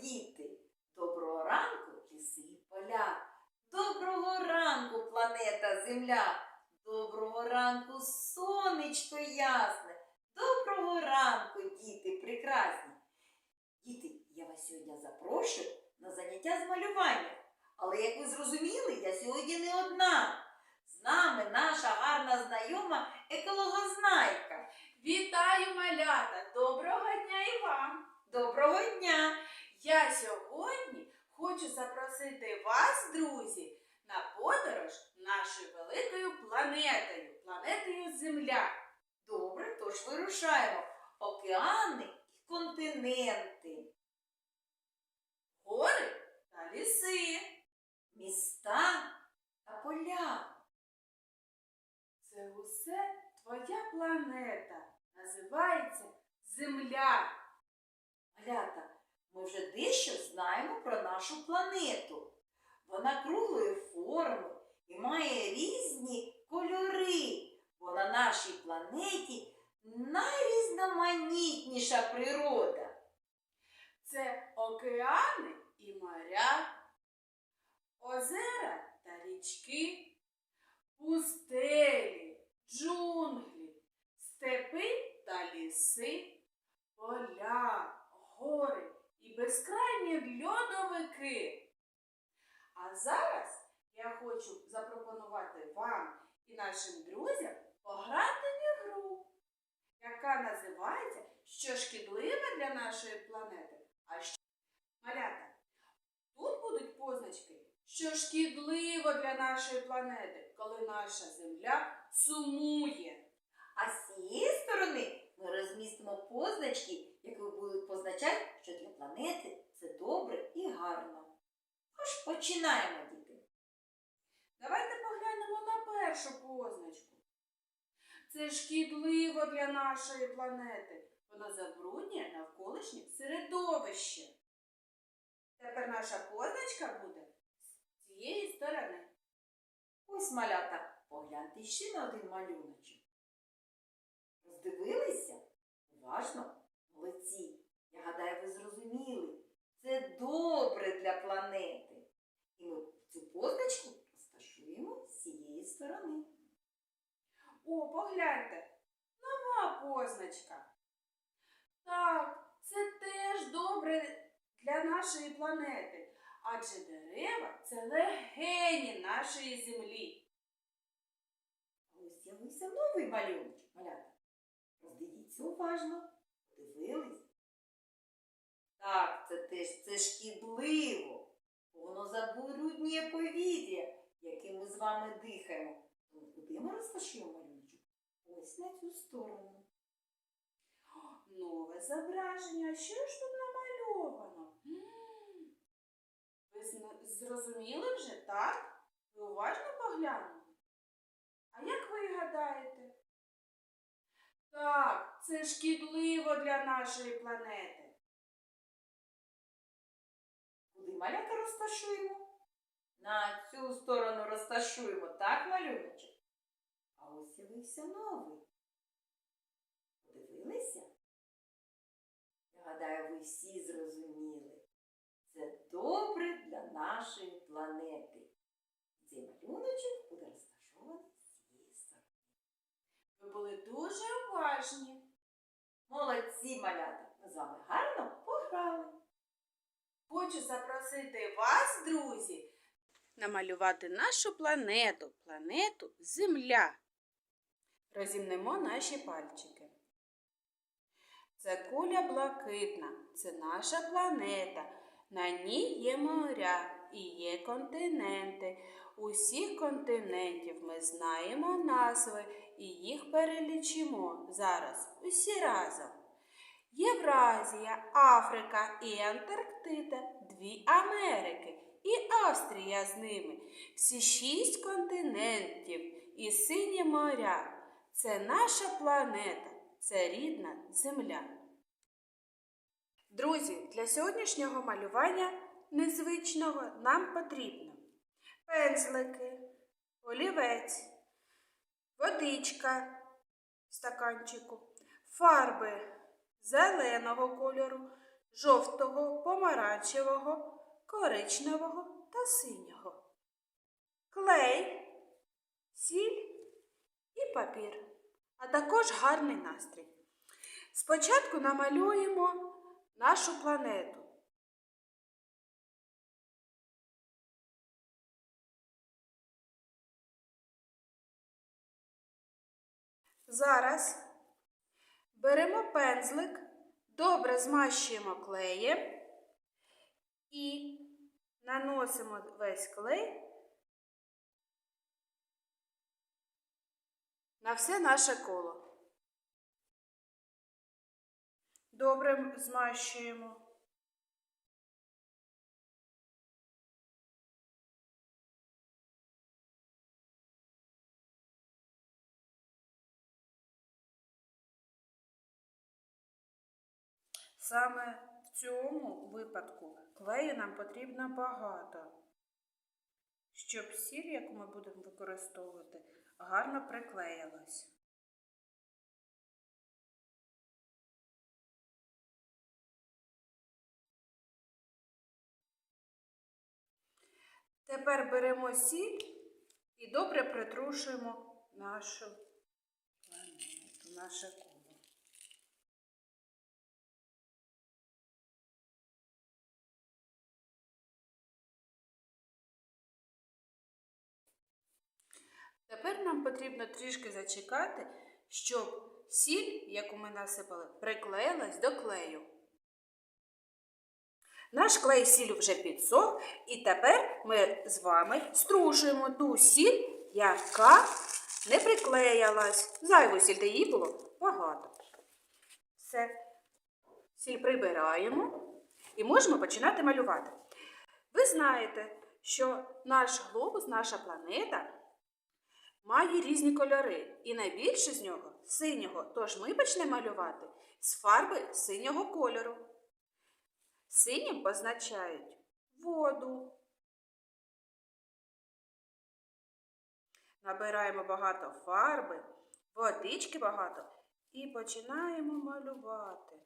діти! Доброго ранку, ліси і поля! Доброго ранку, планета Земля! Доброго ранку, сонечко ясне! Доброго ранку, діти прекрасні! Діти, я вас сьогодні запрошую на заняття з малювання. Але як ви зрозуміли, я сьогодні не одна. З нами наша гарна знайома екологознайка. Вітаю, малята! Доброго дня і вам! Доброго дня! Я сьогодні хочу запросити вас, друзі, на подорож нашою великою планетою, планетою Земля. Добре, тож вирушаємо. Океани і континенти, Гори та ліси. міста та поля. Це усе твоя планета. Називається Земля. Малята, ми вже дещо знаємо про нашу планету. Вона круглої форми і має різні кольори, бо на нашій планеті найрізноманітніша природа. Це океани і моря, озера та річки, пустелі, джунглі, степи та ліси, поля, гори і безкрайні льодовики. А зараз я хочу запропонувати вам і нашим друзям пограти в ігру, яка називається Що шкідливе для нашої планети, а що малята. Тут будуть позначки, що шкідливо для нашої планети, коли наша земля сумує. А з цієї сторони ми розмістимо позначки, які будуть позначати, що для планети це добре і гарно. Тож починаємо, діти. Давайте поглянемо на першу позначку. Це шкідливо для нашої планети. Воно забруднює навколишнє середовище. Тепер наша позначка буде з цієї сторони. Ось малята, погляньте ще на один малюночок. Роздивилися? Уважно? Молодці. Я гадаю, ви зрозуміли. Це добре для планети. І ми цю позначку розташуємо з цієї сторони. О, погляньте, нова позначка. Так, це теж добре для нашої планети, адже дерева це легені нашої землі. Ось з'явився новий малюночок, малята. Роздивіться уважно. Подивились? Так, це теж це шкідливо. Воно забруднює повітря, яким ми з вами дихаємо. Тому куди ми розташуємо малюночок? Ось на цю сторону. Нове зображення. Що ж тут намальовано? Ви зрозуміли вже, так? Ви уважно поглянули? А як ви гадаєте? Так, це шкідливо для нашої планети. Куди малята розташуємо? На цю сторону розташуємо, так, малюночок? А ось з'явився новий. Подивилися? Я гадаю, ви всі зрозуміли. Це добре для нашої планети. Цей малюночок буде розташований з цієї сторони. Ви були дуже уважні. Молодці, малята! Ми з вами гарно пограли. Хочу запросити вас, друзі, намалювати нашу планету, планету Земля. Розімнемо наші пальчики. Це куля блакитна, це наша планета. На ній є моря і є континенти. Усіх континентів ми знаємо назви і їх перелічимо зараз усі разом. Євразія, Африка і Антарктида, дві Америки Австрія з ними, всі шість континентів і сині моря. Це наша планета, це рідна земля. Друзі, для сьогоднішнього малювання незвичного нам потрібно пензлики, олівець, водичка в стаканчику, фарби зеленого кольору, жовтого, помаранчевого, коричневого та синього. Клей, сіль і папір, а також гарний настрій. Спочатку намалюємо нашу планету. Зараз беремо пензлик, добре змащуємо клеєм і наносимо весь клей на все наше коло. Добре змащуємо. Саме цьому випадку клею нам потрібно багато, щоб сіль, яку ми будемо використовувати, гарно приклеїлась. Тепер беремо сіль і добре притрушуємо нашу планету, наше коло. Тепер нам потрібно трішки зачекати, щоб сіль, яку ми насипали, приклеїлась до клею. Наш клей сіль вже підсох, і тепер ми з вами струшуємо ту сіль, яка не приклеїлась. Зайву сіль, де її було багато. Все. Сіль прибираємо і можемо починати малювати. Ви знаєте, що наш глобус, наша планета має різні кольори, і найбільше з нього синього. Тож ми почнемо малювати з фарби синього кольору. Синім позначають воду. Набираємо багато фарби, водички багато і починаємо малювати.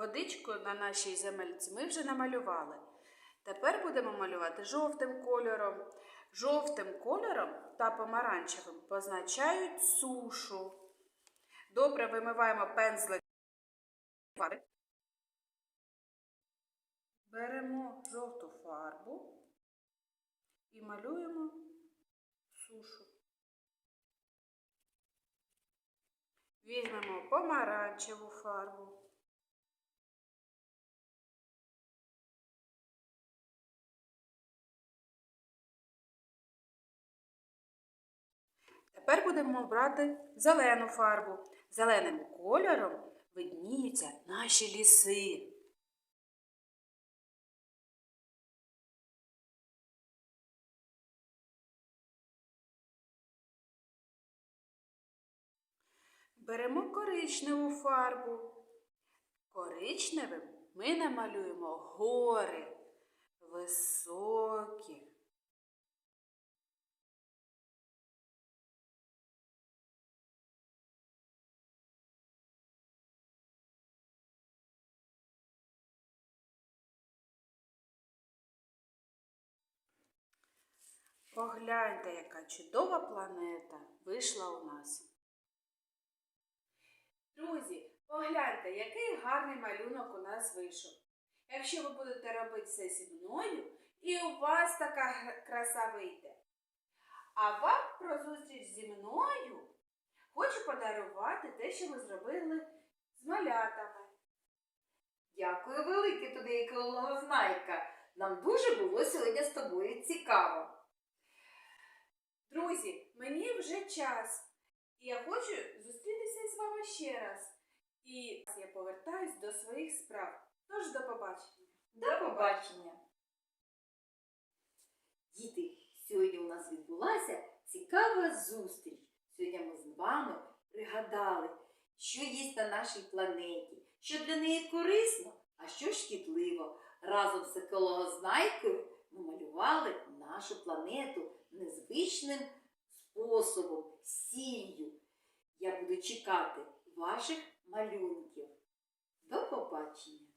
Водичку на нашій земельці ми вже намалювали. Тепер будемо малювати жовтим кольором. Жовтим кольором та помаранчевим позначають сушу. Добре вимиваємо пензлик. Беремо жовту фарбу і малюємо сушу. Візьмемо помаранчеву фарбу. Тепер будемо брати зелену фарбу. Зеленим кольором видніються наші ліси. Беремо коричневу фарбу. Коричневим ми намалюємо гори високі. Погляньте, яка чудова планета вийшла у нас. Друзі, погляньте, який гарний малюнок у нас вийшов. Якщо ви будете робити це зі мною, і у вас така краса вийде. А вам про зустріч зі мною хочу подарувати те, що ми зробили з малятами. Дякую велике тобі, Знайка. Нам дуже було сьогодні з тобою цікаво. Друзі, мені вже час. І я хочу зустрітися з вами ще раз. І я повертаюсь до своїх справ. Тож до побачення. До побачення. Діти, сьогодні у нас відбулася цікава зустріч. Сьогодні ми з вами пригадали, що є на нашій планеті, що для неї корисно, а що шкідливо. Разом з екологознайкою ми малювали нашу планету незвичним способом, сіллю. Я буду чекати ваших малюнків. До побачення!